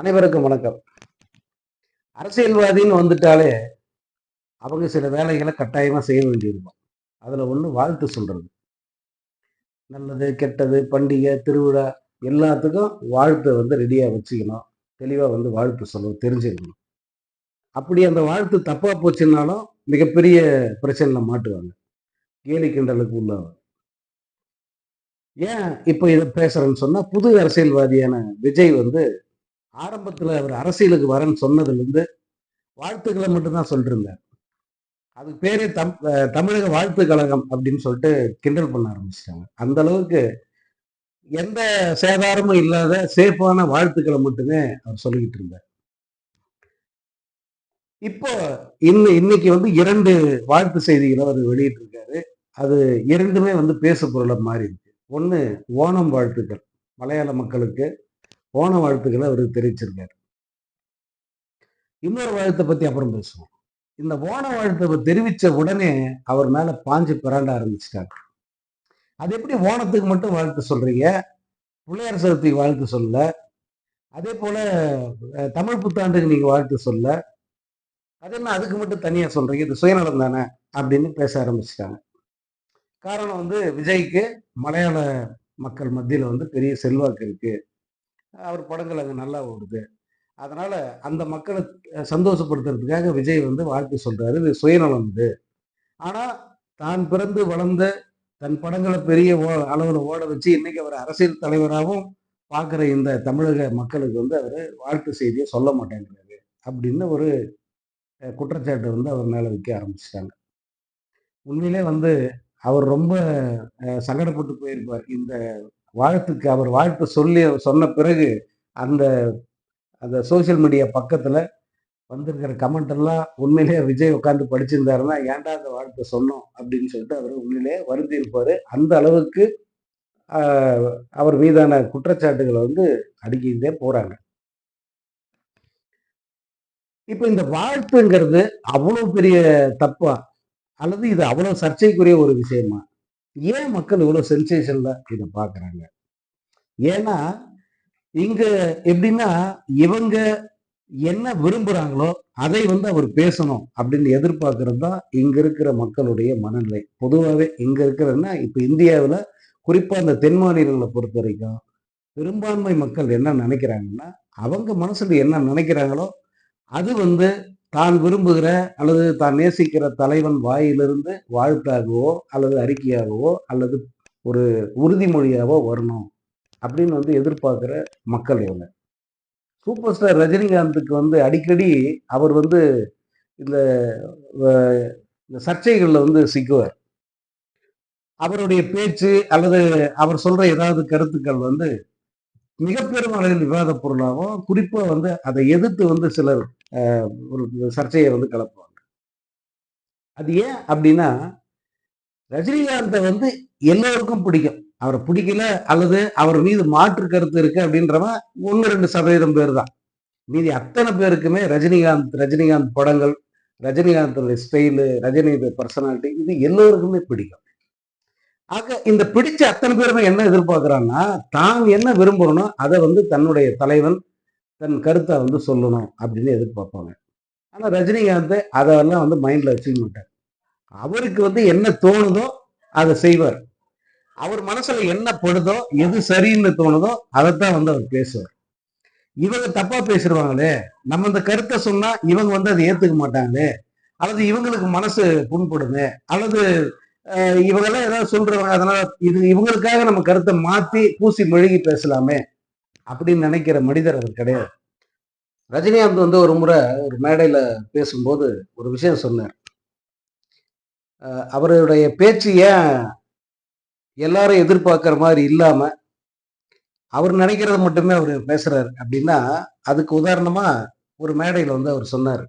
அனைவருக்கும் வணக்கம். அரசியல்வாதின்னு வந்துட்டாலே அவங்க சில வேலைகளை கட்டாயமாக செய்ய வேண்டியிருக்கும். அதில் ஒன்று வாழ்த்து சொல்கிறது நல்லது கெட்டது பண்டிகை திருவிழா எல்லாத்துக்கும் வாழ்த்தை வந்து ரெடியாக வச்சுக்கணும். தெளிவாக வந்து வாழ்த்து சொல்ல தெரிஞ்சுக்கணும். அப்படி அந்த வாழ்த்து தப்பாக போச்சுன்னாலும் மிகப்பெரிய பிரச்சனையில் மாட்டுவாங்க. கேலி கிண்டலுக்கு உள்ளாங்க ஏன் இப்போ இதை பேசுறேன்னு சொன்னால் புது அரசியல்வாதியான விஜய் வந்து ஆரம்பத்தில் அவர் அரசியலுக்கு வரேன்னு சொன்னதுலேருந்து வாழ்த்துக்களை மட்டும்தான் சொல்லிட்டு இருந்தார் அதுக்கு பேரே தம் தமிழக வாழ்த்து கழகம் அப்படின்னு சொல்லிட்டு கிண்டல் பண்ண ஆரம்பிச்சிட்டாங்க. அந்த அளவுக்கு எந்த சேதாரமும் இல்லாத சேஃபான வாழ்த்துக்களை மட்டுமே அவர் சொல்லிக்கிட்டு இருந்தார். இப்போ இன்னும் இன்னைக்கு வந்து இரண்டு வாழ்த்து செய்திகளை அவர் வெளியிட்டு இருக்காரு அது இரண்டுமே வந்து பேசு பொருளை மாறி இருக்கு ஒண்ணு ஓணம் வாழ்த்துக்கள் மலையாள மக்களுக்கு. ஓண வாழ்த்துக்களை அவர் தெரிவிச்சிருக்காரு. இன்னொரு வாழ்த்தை பத்தி அப்புறம் பேசுவோம். இந்த ஓண வாழ்த்தை தெரிவித்த தெரிவிச்ச உடனே அவர் மேல பாஞ்சு பிராண்ட ஆரம்பிச்சிட்டாங்க அது எப்படி ஓணத்துக்கு மட்டும் வாழ்த்து சொல்றீங்க? பிள்ளையார் சதுர்த்திக்கு வாழ்த்து சொல்ல. அதே போல தமிழ் புத்தாண்டுக்கு நீங்க வாழ்த்து சொல்ல. அது என்ன அதுக்கு மட்டும் தனியா சொல்றீங்க? இது சுயநலம் தானே? அப்படின்னு பேச ஆரம்பிச்சிட்டாங்க. காரணம் வந்து விஜய்க்கு மலையாள மக்கள் மத்தியில வந்து பெரிய செல்வாக்கு இருக்கு. அவர் படங்கள் அங்கே நல்லா ஓடுது. அதனால் அந்த மக்களை சந்தோஷப்படுத்துறதுக்காக விஜய் வந்து வாழ்த்து சொல்கிறாரு இது சுயநலம் இது. ஆனால் தான் பிறந்து வளர்ந்த தன் படங்களை பெரிய ஓ அளவில் ஓட வச்சு இன்னைக்கு அவர் அரசியல் தலைவராகவும் பார்க்குற இந்த தமிழக மக்களுக்கு வந்து அவர் வாழ்த்து செய்தியை சொல்ல மாட்டேங்கிறாரு. அப்படின்னு ஒரு குற்றச்சாட்டை வந்து அவர் மேலே வைக்க ஆரம்பிச்சிட்டாங்க. உண்மையிலே வந்து அவர் ரொம்ப சங்கடப்பட்டு போயிருப்பார். இந்த வாழ்த்துக்கு அவர் வாழ்த்து சொல்லி சொன்ன பிறகு அந்த அந்த சோஷியல் மீடியா பக்கத்தில் வந்திருக்கிற கமெண்ட் எல்லாம் உண்மையிலேயே விஜய் உட்காந்து படிச்சிருந்தாருன்னா ஏன்டா அந்த வாழ்த்தை சொன்னோம்? அப்படின்னு சொல்லிட்டு அவர் உண்மையிலேயே வருந்தி இருப்பார். அந்த அளவுக்கு அவர் மீதான குற்றச்சாட்டுகளை வந்து அடுக்கிட்டே போகிறாங்க இப்போ இந்த வாழ்த்துங்கிறது அவ்வளோ பெரிய தப்பா? அல்லது இது அவ்வளோ சர்ச்சைக்குரிய ஒரு விஷயமா? ஏன் மக்கள் இவ்வளோ சென்சேஷனில் இதை பார்க்குறாங்க? ஏன்னா இங்கே எப்படின்னா இவங்க என்ன விரும்புகிறாங்களோ அதை வந்து அவர் பேசணும் அப்படின்னு எதிர்பார்க்கறது தான் இங்கே இருக்கிற மக்களுடைய மனநிலை. பொதுவாகவே இங்கே இருக்கிறன்னா இப்போ இந்தியாவில் குறிப்பாக அந்த தென் மாநிலங்களை பொறுத்த வரைக்கும் பெரும்பான்மை மக்கள் என்ன நினைக்கிறாங்கன்னா அவங்க மனசில் என்ன நினைக்கிறாங்களோ அது வந்து தான் விரும்புகிற அல்லது தான் நேசிக்கிற தலைவன் வாயிலிருந்து வாழ்த்தாகவோ அல்லது அறிக்கையாகவோ அல்லது ஒரு உறுதிமொழியாகவோ வரணும் அப்படின்னு வந்து எதிர்பார்க்குற மக்கள் இவங்க. சூப்பர் ஸ்டார் ரஜினிகாந்துக்கு வந்து அடிக்கடி அவர் வந்து இந்த இந்த சர்ச்சைகளில் வந்து சிக்குவார். அவருடைய பேச்சு அல்லது அவர் சொல்கிற ஏதாவது கருத்துக்கள் வந்து மிக பெரும் அளவில் விவாத பொருளாகவும் குறிப்பாக வந்து அதை எதிர்த்து வந்து சிலர் அஹ், ஒரு சர்ச்சையை வந்து கலப்புவாங்க அது ஏன் அப்படின்னா ரஜினிகாந்தை வந்து எல்லோருக்கும் பிடிக்கும். அவரை பிடிக்கல அல்லது அவர் மீது மாற்று கருத்து இருக்கு அப்படின்றவன் ஒன்று ரெண்டு சதவீதம் பேர் தான். மீதி அத்தனை பேருக்குமே ரஜினிகாந்த் ரஜினிகாந்த் படங்கள் ரஜினிகாந்தோட ஸ்டைலு ரஜினி பர்சனாலிட்டி இது எல்லோருக்குமே பிடிக்கும். ஆக இந்த பிடிச்ச அத்தனை பேருமே என்ன எதிர்பார்க்கறாங்கன்னா தான் என்ன விரும்புகிறனோ அதை வந்து தன்னுடைய தலைவன் தன் கருத்தை வந்து சொல்லணும் அப்படின்னு எதிர்பார்ப்பாங்க. ஆனால் ரஜினிகாந்த் அதெல்லாம் வந்து மைண்டில் வச்சுக்க மாட்டார். அவருக்கு வந்து என்ன தோணுதோ அதை செய்வார். அவர் மனசில் என்ன படுதோ எது சரின்னு தோணுதோ அதைத்தான் வந்து அவர் பேசுவார். இவங்க தப்பாக பேசிடுவாங்களே நம்ம இந்த கருத்தை சொன்னால் இவங்க வந்து அதை ஏற்றுக்க மாட்டாங்களே அல்லது இவங்களுக்கு மனசு புண்படுமே அல்லது இவங்கெல்லாம் ஏதாவது சொல்றவங்க அதனால இது இவங்களுக்காக நம்ம கருத்தை மாத்தி பூசி மெழுகி பேசலாமே அப்படின்னு நினைக்கிற மனிதர் அவர் கிடையாது. ரஜினிகாந்த் வந்து ஒரு முறை ஒரு மேடையில பேசும்போது ஒரு விஷயம் சொன்னார். அவருடைய பேச்சு ஏன் எல்லாரும் எதிர்பார்க்கிற மாதிரி இல்லாம அவர் நினைக்கிறத மட்டுமே அவர் பேசுறாரு அப்படின்னா அதுக்கு உதாரணமா ஒரு மேடையில வந்து அவர் சொன்னார்.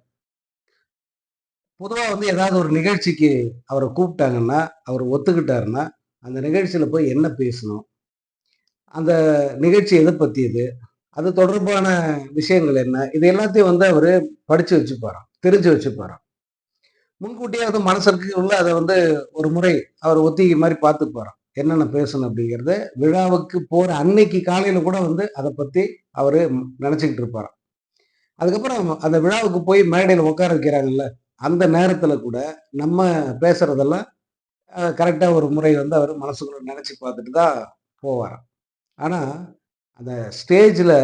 பொதுவாக வந்து ஏதாவது ஒரு நிகழ்ச்சிக்கு அவரை கூப்பிட்டாங்கன்னா அவர் ஒத்துக்கிட்டாருன்னா அந்த நிகழ்ச்சியில் போய் என்ன பேசணும்? அந்த நிகழ்ச்சி எதை பற்றியது அது தொடர்பான விஷயங்கள் என்ன? இது எல்லாத்தையும் வந்து அவர் படித்து வச்சுப்பாராம் தெரிஞ்சு வச்சுப்பாராம். முன்கூட்டியே வந்து மனசுக்கு உள்ள அதை வந்து ஒரு முறை அவர் ஒத்திகை மாதிரி பார்த்துப்பாராம். என்னென்ன பேசணும் அப்படிங்கிறத? விழாவுக்கு போகிற அன்னைக்கு காலையில் கூட வந்து அதை பற்றி அவர் நினச்சிக்கிட்டு இருப்பாராம். அதுக்கப்புறம் அந்த விழாவுக்கு போய் மேடையில் உட்கார வைக்கிறாங்கல்ல, அந்த நேரத்தில் கூட நம்ம பேசுறதெல்லாம் கரெக்டாக ஒரு முறை வந்து அவர் மனசுக்குள்ள நினச்சி பார்த்துட்டு தான் போவாராம். ஆனால் அந்த ஸ்டேஜில்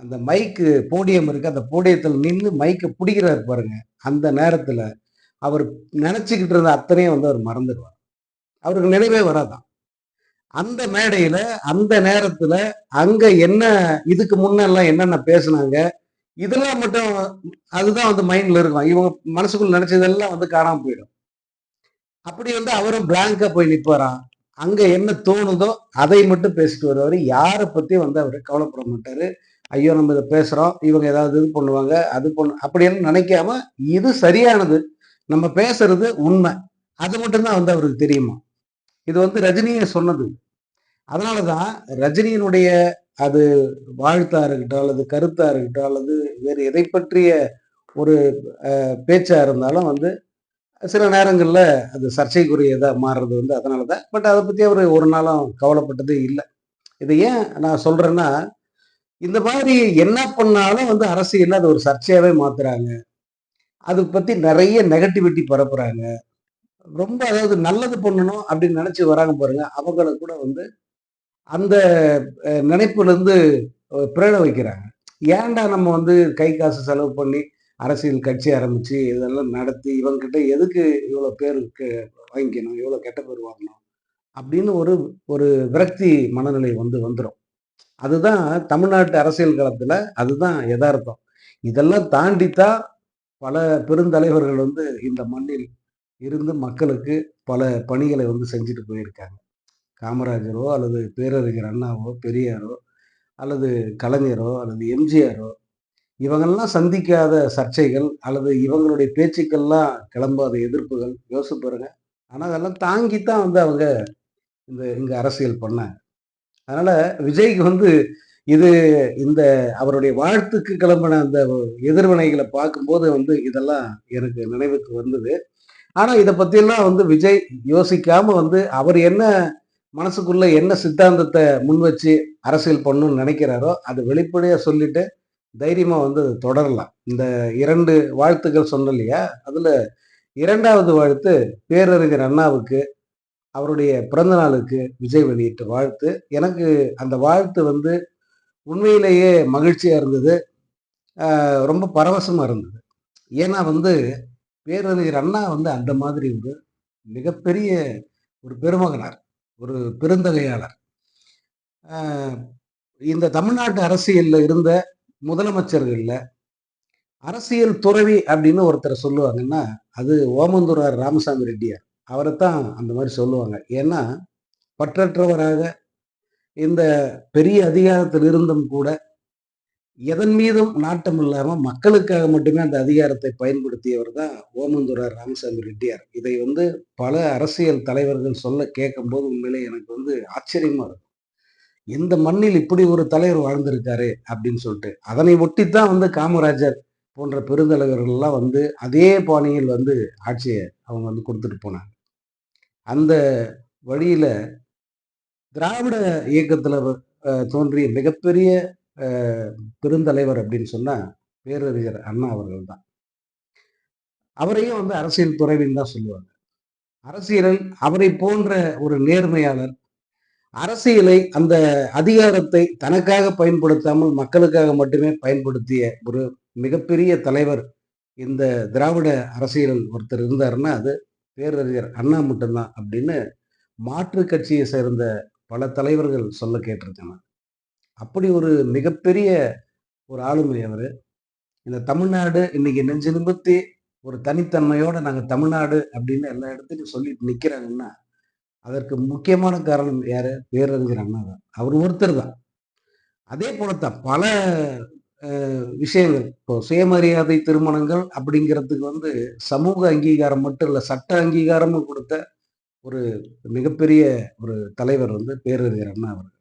அந்த மைக்கு போடியம் இருக்கு. அந்த போடியத்தில் நின்று மைக்கை பிடிக்கிறார் பாருங்க. அந்த நேரத்தில் அவர் நினச்சிக்கிட்டு இருந்த அத்தனையும் வந்து அவர் மறந்துடுவார் அவருக்கு நினைவே வராதான் அந்த மேடையில் அந்த நேரத்தில் அங்கே என்ன இதுக்கு முன்னெல்லாம் என்னென்ன பேசுனாங்க, இதெல்லாம் மட்டும் அதுதான் வந்து மைண்ட்ல இருக்கும். இவங்க மனசுக்குள்ள நினைச்சதெல்லாம் வந்து காணாம போயிடும். அப்படி வந்து அவரும் பிளாங்கா போய் நிற்பாராம் அங்க என்ன தோணுதோ, அதை மட்டும் பேசிட்டு வருவாரு. யாரை பத்தி வந்து அவர் கவலைப்பட மாட்டாரு. ஐயோ! நம்ம இதை பேசுறோம். இவங்க ஏதாவது இது பண்ணுவாங்க, அது பண்ணு அப்படின்னு நினைக்காம இது சரியானது. நம்ம பேசுறது உண்மை அது மட்டும் தான் வந்து அவருக்கு தெரியுமா இது வந்து ரஜினியை சொன்னது. அதனாலதான் ரஜினியினுடைய அது வாழ்த்தா இருக்கட்டும், அல்லது கருத்தா இருக்கட்டும், அல்லது வேறு எதை பற்றிய ஒரு பேச்சா இருந்தாலும் வந்து, சில நேரங்களில் அது சர்ச்சைக்குரியதாக மாறுறது வந்து அதனால தான். பட் அதை பற்றி அவர் ஒரு நாளும் கவலைப்பட்டதே இல்லை. இது ஏன் நான் சொல்கிறேன்னா இந்த மாதிரி என்ன பண்ணாலும் வந்து அரசியலில் அது ஒரு சர்ச்சையாகவே மாற்றுறாங்க அது பற்றி நிறைய நெகட்டிவிட்டி பரப்புகிறாங்க ரொம்ப அதாவது நல்லது பண்ணணும் அப்படின்னு நினச்சி வராங்க பாருங்க, அவங்கள கூட வந்து அந்த நினைப்புலேருந்து பிரேட வைக்கிறாங்க. ஏன்டா நம்ம வந்து கை காசு செலவு பண்ணி அரசியல் கட்சி ஆரம்பித்து இதெல்லாம் நடத்தி, இவங்கிட்ட எதுக்கு இவ்வளோ பேருக்கு வாங்கிக்கணும்? இவ்வளோ கெட்ட பேர் வாங்கணும்? அப்படின்னு ஒரு ஒரு விரக்தி மனநிலை வந்து வந்துடும் அதுதான் தமிழ்நாட்டு அரசியல் களத்தில் அதுதான் எதார்த்தம். இதெல்லாம் தாண்டி தான் பல பெருந்தலைவர்கள் வந்து இந்த மண்ணில் இருந்து மக்களுக்கு பல பணிகளை வந்து செஞ்சுட்டு போயிருக்காங்க. காமராஜரோ, அல்லது பேரறிஞர் அண்ணாவோ, பெரியாரோ, அல்லது கலைஞரோ, அல்லது எம்ஜிஆரோ, இவங்கெல்லாம் சந்திக்காத சர்ச்சைகள், அல்லது இவங்களுடைய பேச்சுக்கள்லாம் கிளம்பாத எதிர்ப்புகள் யோசிச்சு பாருங்க. அதெல்லாம் தாங்கி தான் வந்து அவங்க இந்த இங்கே அரசியல் பண்ணாங்க. அதனால் விஜய்க்கு வந்து இது இந்த அவருடைய வாழ்த்துக்கு கிளம்பின அந்த எதிர்வினைகளை பார்க்கும்போது வந்து இதெல்லாம் எனக்கு நினைவுக்கு வந்தது. ஆனால் இதை பற்றியெல்லாம் வந்து விஜய் யோசிக்காமல் வந்து அவர் என்ன மனசுக்குள்ள என்ன சித்தாந்தத்தை முன் வச்சு அரசியல் பண்ணணும்னு நினைக்கிறாரோ அதை வெளிப்படையாக சொல்லிட்டு, தைரியமாக வந்து தொடரலாம். இந்த இரண்டு வாழ்த்துக்கள் சொன்ன இல்லையா? அதில் இரண்டாவது வாழ்த்து பேரறிஞர் அண்ணாவுக்கு, அவருடைய பிறந்த நாளுக்கு விஜய் வெளியிட்ட வாழ்த்து. எனக்கு அந்த வாழ்த்து வந்து உண்மையிலேயே மகிழ்ச்சியாக இருந்தது. ரொம்ப பரவசமாக இருந்தது. ஏன்னா வந்து பேரறிஞர் அண்ணா வந்து அந்த மாதிரி ஒரு மிகப்பெரிய ஒரு பெருமகனார். ஒரு பெருந்தகையாளர். இந்த தமிழ்நாட்டு அரசியலில் இருந்த முதலமைச்சர்கள்ல, அரசியல் துறவி அப்படின்னு ஒருத்தரை சொல்லுவாங்கன்னா, அது ஓமந்தூரார் ராமசாமி ரெட்டியார். தான் அந்த மாதிரி சொல்லுவாங்க. ஏன்னா, பற்றற்றவராக இந்த பெரிய அதிகாரத்தில் இருந்தும் கூட, எதன் மீதும் நாட்டம் இல்லாமல் மக்களுக்காக மட்டுமே அந்த அதிகாரத்தை பயன்படுத்தியவர் தான் ஓமந்தூரார் ராமசாமி ரெட்டியார். இதை வந்து பல அரசியல் தலைவர்கள் சொல்ல கேட்கும்போது உண்மையிலே எனக்கு வந்து ஆச்சரியமா இருக்கும். இந்த மண்ணில் இப்படி ஒரு தலைவர் வாழ்ந்திருக்காரே அப்படின்னு சொல்லிட்டு. அதனை ஒட்டித்தான் வந்து காமராஜர் போன்ற பெருந்தலைவர்கள்லாம் வந்து அதே பாணியில் வந்து ஆட்சியை அவங்க வந்து கொடுத்துட்டு போனாங்க. அந்த வழியில் திராவிட இயக்கத்தில் தோன்றிய மிகப்பெரிய பெருந்தலைவர் அப்படின்னு சொன்னா, பேரறிஞர் அண்ணா அவர்கள் தான். அவரையும் வந்து அரசியல் துறைவின்னு தான் சொல்லுவாங்க. அரசியலில் அவரைப் போன்ற ஒரு நேர்மையாளர், அரசியலை அந்த அதிகாரத்தை தனக்காக பயன்படுத்தாமல் மக்களுக்காக மட்டுமே பயன்படுத்திய ஒரு மிகப்பெரிய தலைவர் இந்த திராவிட அரசியலில் ஒருத்தர் இருந்தாருன்னா, அது பேரறிஞர் அண்ணா மட்டும்தான் அப்படின்னு மாற்று கட்சியை சேர்ந்த பல தலைவர்கள் சொல்ல கேட்டிருக்காங்க அப்படி ஒரு மிகப்பெரிய ஒரு ஆளுமை அவர் இந்த தமிழ்நாடு இன்னைக்கு நெஞ்சு நிமித்தி ஒரு தனித்தன்மையோட நாங்கள் தமிழ்நாடு அப்படின்னு எல்லா இடத்துலையும் சொல்லிட்டு நிற்கிறாங்கன்னா அதற்கு முக்கியமான காரணம் யார் பேரறிஞர் அண்ணா தான். அவர் ஒருத்தர் தான். அதே போலத்தான் பல விஷயங்கள். இப்போ சுயமரியாதை திருமணங்கள் அப்படிங்கிறதுக்கு வந்து சமூக அங்கீகாரம் மட்டும் இல்லை சட்ட அங்கீகாரமும் கொடுத்த ஒரு மிகப்பெரிய ஒரு தலைவர் வந்து பேரறிஞர் அண்ணா அவர்கள்.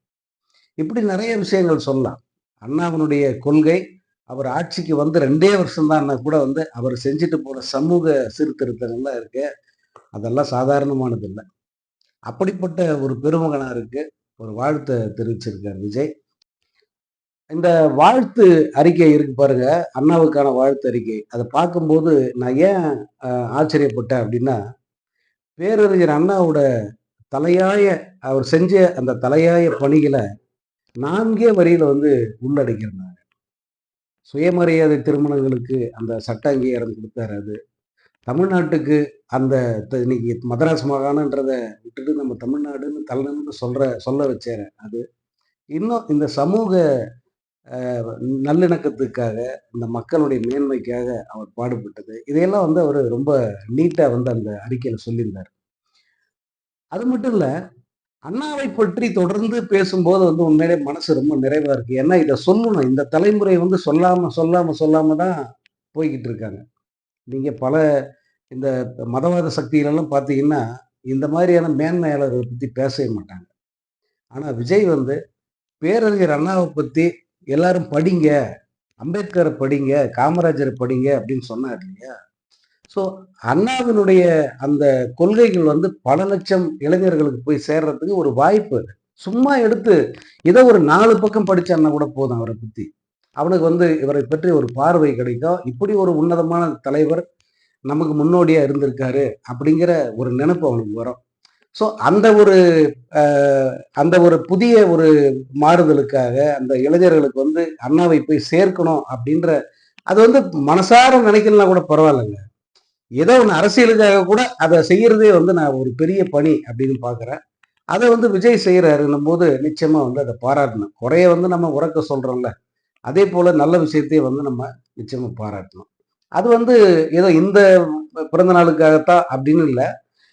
இப்படி நிறைய விஷயங்கள் சொல்லலாம். அண்ணாவினுடைய கொள்கை, அவர் ஆட்சிக்கு வந்து ரெண்டே வருஷம்தான் கூட வந்து அவர் செஞ்சுட்டு போன சமூக சீர்திருத்தங்கள்லாம் இருக்கு. அதெல்லாம் சாதாரணமானது இல்லை. அப்படிப்பட்ட ஒரு பெருமகனாக இருக்கு. ஒரு வாழ்த்த தெரிவிச்சிருக்கார் விஜய். இந்த வாழ்த்து அறிக்கை இருக்கு பாருங்க. அண்ணாவுக்கான வாழ்த்து அறிக்கை. அதை பார்க்கும்போது நான் ஏன் ஆச்சரியப்பட்டேன் அப்படின்னா பேரறிஞர் அண்ணாவோட தலையாய அவர் செஞ்ச அந்த தலையாய பணிகளை நான்கே வரியில வந்து உள்ளடக்கியிருந்தாங்க. சுயமரியாதை திருமணங்களுக்கு அந்த சட்ட அங்கீகாரம் கொடுத்தாரு அது. தமிழ்நாட்டுக்கு அந்த த- இன்னைக்கு மதராஸ் மாகாணன்றதை விட்டுட்டு நம்ம தமிழ்நாடுன்னு தள்ளணும்னு சொல்ற சொல்ல வச்சாரு அது. இன்னும் இந்த சமூக நல்லிணக்கத்துக்காக இந்த மக்களுடைய மேன்மைக்காக அவர் பாடுபட்டது. இதையெல்லாம் வந்து அவர் ரொம்ப நீட்டாக வந்து அந்த அறிக்கையில் சொல்லியிருந்தார். அது மட்டும் இல்லை அண்ணாவை பற்றி தொடர்ந்து பேசும்போது வந்து உண்மையிலே மனசு ரொம்ப நிறைவா இருக்கு. ஏன்னா இதை சொல்லணும். இந்த தலைமுறை வந்து சொல்லாம சொல்லாம சொல்லாம தான் போய்கிட்டு இருக்காங்க. நீங்க பல இந்த மதவாத சக்திகளெல்லாம் பார்த்தீங்கன்னா இந்த மாதிரியான மேன்மையாளர்களை பற்றி பேசவே மாட்டாங்க. ஆனால் விஜய் வந்து பேரறிஞர் அண்ணாவை பற்றி எல்லாரும் படிங்க அம்பேத்கரை படிங்க காமராஜரை படிங்க அப்படின்னு சொன்னார் இல்லையா? ஸோ அண்ணாவினுடைய அந்த கொள்கைகள் வந்து பல லட்சம் இளைஞர்களுக்கு போய் சேர்றதுக்கு ஒரு வாய்ப்பு. அது சும்மா எடுத்து இதை ஒரு நாலு பக்கம் படித்தான்னா கூட போதும் அவரை பற்றி அவனுக்கு வந்து இவரை பற்றி ஒரு பார்வை கிடைக்கும் இப்படி ஒரு உன்னதமான தலைவர் நமக்கு முன்னோடியாக இருந்திருக்காரு அப்படிங்கிற ஒரு நினைப்பு அவனுக்கு வரும். ஸோ அந்த ஒரு அந்த ஒரு புதிய ஒரு மாறுதலுக்காக அந்த இளைஞர்களுக்கு வந்து அண்ணாவை போய் சேர்க்கணும் அப்படின்ற அது வந்து மனசார நினைக்கலாம் கூட பரவாயில்லைங்க. ஏதோ ஒன்று அரசியலுக்காக கூட அதை செய்கிறதே வந்து நான் ஒரு பெரிய பணி அப்படின்னு பார்க்குறேன் அதை வந்து விஜய் செய்கிறாருன்னும் போது நிச்சயமாக வந்து அதை பாராட்டணும். குறைய வந்து நம்ம உறக்க சொல்கிறோம்ல அதே போல் நல்ல விஷயத்தையும் வந்து நம்ம நிச்சயமாக பாராட்டணும். அது வந்து ஏதோ இந்த பிறந்த நாளுக்காகத்தான் அப்படின்னு இல்லை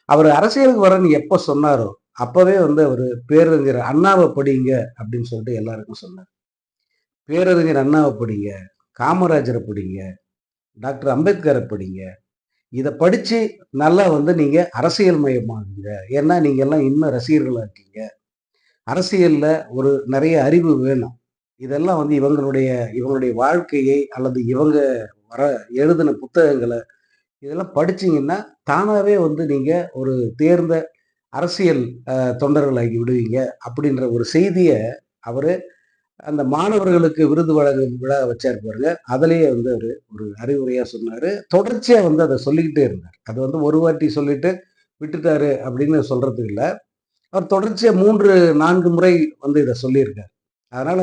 அவர் அரசியலுக்கு வரேன்னு எப்போ சொன்னாரோ அப்போவே வந்து அவர் பேரறிஞர் அண்ணாவை படிங்க அப்படின்னு சொல்லிட்டு எல்லாருக்கும் சொன்னார். பேரறிஞர் அண்ணாவை படிங்க காமராஜரை படிங்க டாக்டர் அம்பேத்கரை படிங்க இதை படிச்சு நல்லா வந்து நீங்க அரசியல் மயமாகுங்க. ஏன்னா நீங்க எல்லாம் இன்னும் ரசிகர்களா இருக்கீங்க. அரசியல்ல ஒரு நிறைய அறிவு வேணும். இதெல்லாம் வந்து இவங்களுடைய இவங்களுடைய வாழ்க்கையை அல்லது இவங்க வர எழுதின புத்தகங்களை இதெல்லாம் படிச்சீங்கன்னா தானாவே வந்து நீங்க ஒரு தேர்ந்த அரசியல் தொண்டர்களாகி விடுவீங்க. அப்படின்ற ஒரு செய்தியை அவரு அந்த மாணவர்களுக்கு விருது வழங்கும் விழா வச்சார் பாருங்க. அதுலேயே வந்து அவர் ஒரு அறிவுரையாக சொன்னாரு. தொடர்ச்சியாக வந்து அதை சொல்லிக்கிட்டே இருந்தார். அது வந்து ஒரு வாட்டி சொல்லிட்டு விட்டுட்டாரு அப்படின்னு சொல்றதுக்கு இல்லை. அவர் தொடர்ச்சியாக மூன்று நான்கு முறை வந்து இதை சொல்லியிருக்கார். அதனால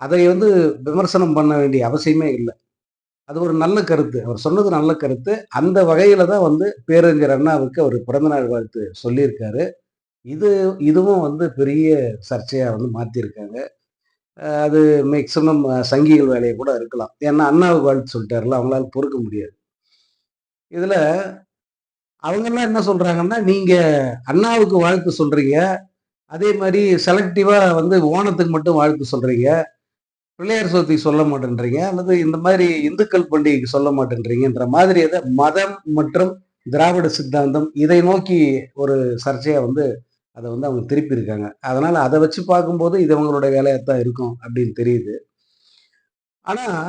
அதை வந்து விமர்சனம் பண்ண வேண்டிய அவசியமே இல்லை. அது ஒரு நல்ல கருத்து. அவர் சொன்னது நல்ல கருத்து. அந்த வகையில தான் வந்து பேரறிஞர் அண்ணாவுக்கு அவர் பிறந்தநாள் வாழ்த்து சொல்லியிருக்காரு. இது இதுவும் வந்து பெரிய சர்ச்சையாக வந்து மாற்றிருக்காங்க அது மேக்சிமம் சங்கிகள் வேலையை கூட இருக்கலாம். ஏன்னா அண்ணாவுக்கு வாழ்த்து சொல்லிட்டாருல அவங்களால பொறுக்க முடியாது. இதில் அவங்கெல்லாம் என்ன சொல்கிறாங்கன்னா நீங்கள் அண்ணாவுக்கு வாழ்த்து சொல்கிறீங்க அதே மாதிரி செலக்டிவாக வந்து ஓணத்துக்கு மட்டும் வாழ்த்து சொல்கிறீங்க பிள்ளையார் சதுர்த்திக்கு சொல்ல மாட்டேன்றீங்க. அல்லது இந்த மாதிரி இந்துக்கள் பண்டிகைக்கு சொல்ல மாட்டேன்றீங்கன்ற மாதிரி அதை மதம் மற்றும் திராவிட சித்தாந்தம் இதை நோக்கி ஒரு சர்ச்சையாக வந்து அதை வந்து அவங்க திருப்பி இருக்காங்க அதனால் அதை வச்சு பார்க்கும்போது இது அவங்களுடைய வேலையாத்தான் இருக்கும் அப்படின்னு தெரியுது. ஆனால்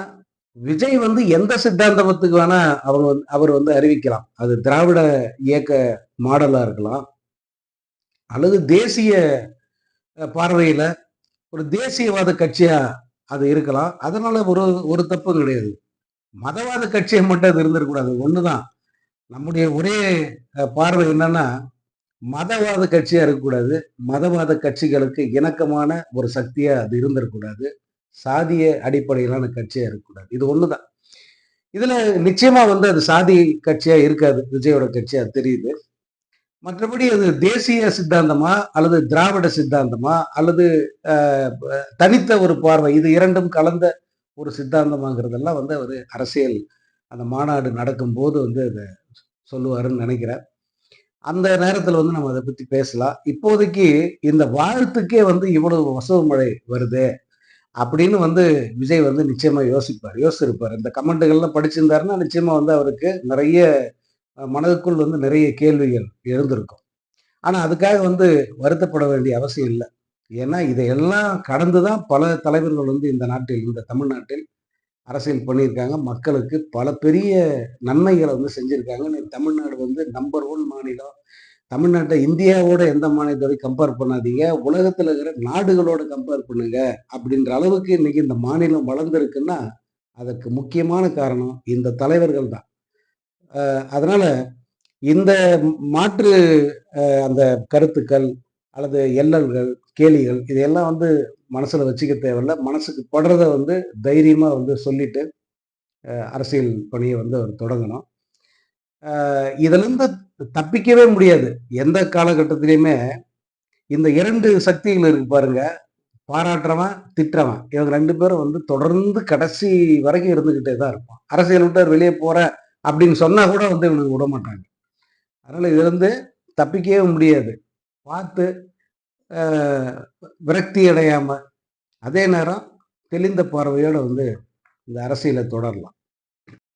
விஜய் வந்து எந்த சித்தாந்தத்துக்கு வேணா அவங்க வந்து அவர் வந்து அறிவிக்கலாம். அது திராவிட இயக்க மாடலாக இருக்கலாம். அல்லது தேசிய பார்வையில் ஒரு தேசியவாத கட்சியாக அது இருக்கலாம். அதனால ஒரு ஒரு தப்பும் கிடையாது. மதவாத கட்சியை மட்டும் அது இருந்திருக்கூடாது தான் நம்முடைய ஒரே பார்வை என்னன்னா மதவாத கட்சியா இருக்கக்கூடாது. மதவாத கட்சிகளுக்கு இணக்கமான ஒரு சக்தியா அது இருந்திருக்கக்கூடாது. சாதிய அடிப்படையிலான கட்சியா இருக்கக்கூடாது. இது ஒண்ணுதான். இதுல நிச்சயமா வந்து அது சாதி கட்சியா இருக்காது. விஜயோட கட்சியா தெரியுது. மற்றபடி அது தேசிய சித்தாந்தமா அல்லது திராவிட சித்தாந்தமா அல்லது தனித்த ஒரு பார்வை இது இரண்டும் கலந்த ஒரு சித்தாந்தமாங்கிறதெல்லாம் வந்து அவர் அரசியல் அந்த மாநாடு நடக்கும்போது வந்து அதை சொல்லுவாருன்னு நினைக்கிறேன். அந்த நேரத்தில் வந்து நம்ம அதை பத்தி பேசலாம். இப்போதைக்கு இந்த வாழ்த்துக்கே வந்து இவ்வளவு வசவு மழை வருது அப்படின்னு வந்து விஜய் வந்து நிச்சயமா யோசிப்பார். யோசிச்சிருப்பார். இந்த கமெண்ட்டுகள்லாம் படிச்சிருந்தாருன்னா நிச்சயமா வந்து அவருக்கு நிறைய மனதுக்குள் வந்து நிறைய கேள்விகள் எழுந்திருக்கும். ஆனா அதுக்காக வந்து வருத்தப்பட வேண்டிய அவசியம் இல்லை. ஏன்னா இதையெல்லாம் கடந்து தான் பல தலைவர்கள் வந்து இந்த நாட்டில் இந்த தமிழ்நாட்டில் அரசியல் பண்ணியிருக்காங்க. மக்களுக்கு பல பெரிய நன்மைகளை வந்து செஞ்சுருக்காங்க. தமிழ்நாடு வந்து நம்பர் ஒன் மாநிலம். தமிழ்நாட்டை இந்தியாவோட எந்த மாநிலத்தோட கம்பேர் பண்ணாதீங்க. உலகத்தில் இருக்கிற நாடுகளோட கம்பேர் பண்ணுங்க. அப்படின்ற அளவுக்கு இன்னைக்கு இந்த மாநிலம் வளர்ந்துருக்குன்னா அதற்கு முக்கியமான காரணம் இந்த தலைவர்கள் தான். அதனால் அதனால இந்த மாற்று அந்த கருத்துக்கள் அல்லது எல்லல்கள் கேலிகள் இதையெல்லாம் வந்து மனசில் வச்சுக்க தேவையில்ல. மனசுக்கு படுறத வந்து தைரியமாக வந்து சொல்லிட்டு அரசியல் பணியை வந்து அவர் தொடங்கணும். இதிலிருந்து தப்பிக்கவே முடியாது. எந்த காலகட்டத்திலையுமே இந்த இரண்டு சக்திகள் இருக்கு பாருங்க. பாராட்டுறவன் திட்டுறவன். இவங்க ரெண்டு பேரும் வந்து தொடர்ந்து கடைசி வரைக்கும் இருந்துக்கிட்டே தான் இருப்பான். அரசியல் விட்டு வெளியே போற அப்படின்னு சொன்னா கூட வந்து இவனுக்கு விட மாட்டாங்க அதனால இதுல இருந்து தப்பிக்கவே முடியாது. பார்த்து விரக்தி அடையாமல் அதே நேரம் தெளிந்த பார்வையோடு வந்து இந்த அரசியலை தொடரலாம்.